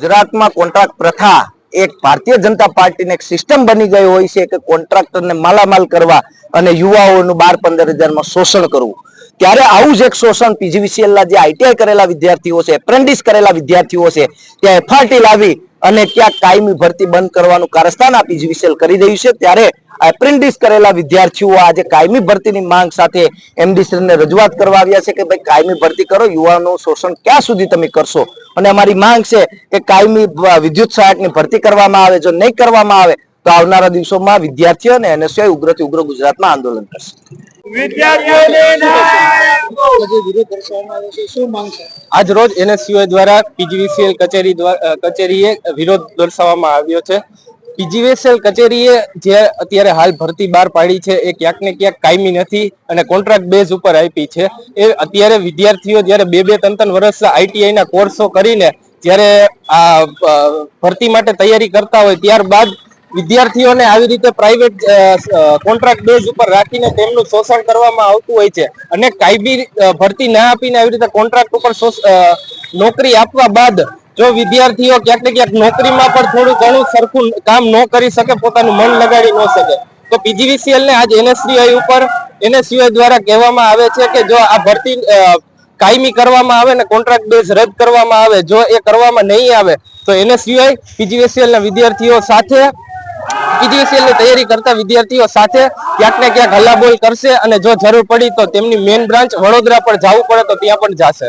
ગુજરાતમાં કોન્ટ્રાક્ટ પ્રથા એક ભારતીય જનતા પાર્ટીને એક સિસ્ટમ બની ગઈ હોય છે કે કોન્ટ્રાક્ટરને માલામાલ કરવા અને યુવાઓનું બાર પંદર હજારમાં શોષણ કરવું. ત્યારે આવું જ એક શોષણ પીજીવીસીએલના જે આઈટીઆઈ કરેલા વિદ્યાર્થીઓ છે, એપ્રેન્ટિસ કરેલા વિદ્યાર્થીઓ છે, ત્યાં એફઆરટી લાવી અને ત્યાં કાયમી ભરતી બંધ કરવાનું કારસ્તાન આ પીજીવીસીએલ કરી રહ્યું છે. ત્યારે એપ્રેન્ટિસ કરેલા વિદ્યાર્થીઓ આજે કાયમી ભરતીની માંગ સાથે એમડી રજૂઆત કરવા આવ્યા છે કે ભાઈ કાયમી ભરતી કરો યુવાનો શોષણ ક્યાં સુધી તમે કરશો? અને અમારી માંગ છે કે કાયમી વિદ્યુત સહાયકની ભરતી કરવામાં આવે જો નહીં કરવામાં આવે તો આવનારા દિવસોમાં વિદ્યાર્થીઓ અને એનએસયુઆઈ ઉગ્રથી ઉગ્ર ગુજરાતમાં આંદોલન કરશે. આજ રોજ એનએસયુઆઈ દ્વારા પીજીવીસીએલ કચેરી દ્વારા કચેરીએ વિરોધ દર્શાવવામાં આવ્યો છે. પીજીવીસીએલ કચેરીએ જે અત્યારે હાલ ભરતી બહાર પાડી છે, એ ક્યાંક ને ક્યાંક કાયમી નથી અને કોન્ટ્રાક્ટ બેઝ ઉપર આપી છે. એ અત્યારે વિદ્યાર્થીઓ જ્યારે બે બે ત્રણ ત્રણ વર્ષ આઈટીઆઈના કોર્સો કરીને જ્યારે આ ભરતી માટે તૈયારી કરતા હોય ત્યારબાદ વિદ્યાર્થીઓને આવી રીતે પ્રાઇવેટ કોન્ટ્રાક્ટ બેઝ ઉપર રાખીને તેમનું શોષણ કરવામાં આવતું હોય છે અને કાયમી ભરતી ના આપીને આવી રીતે કોન્ટ્રાક્ટ ઉપર નોકરી આપવા બાદ જો વિદ્યાર્થીઓ ક્યાંક ને ક્યાંક નોકરીમાં પણ થોડું ઘણું સરખું કામ ન કરી શકે, પોતાનું મન લગાડી ન શકે. તો પીજીવીસીએલ ને આજ એનએસયુઆઈ ઉપર એનએસયુઆઈ દ્વારા કહેવામાં આવે છે કે જો આ ભરતી કાયમી કરવામાં આવે ને કોન્ટ્રાક્ટ બેઝ રદ કરવામાં આવે, જો એ કરવામાં નહીં આવે, તો એનએસયુઆઈ પીજીવીસીએલ ના વિદ્યાર્થીઓ સાથે, પીજીવીસીએલની તૈયારી કરતા વિદ્યાર્થીઓ સાથે ક્યાંક ને ક્યાંક હલ્લાબોલ કરશે અને જો જરૂર પડી તો તેમની મેઇન બ્રાન્ચ વડોદરા પર જવું પડે તો ત્યાં પણ જશે.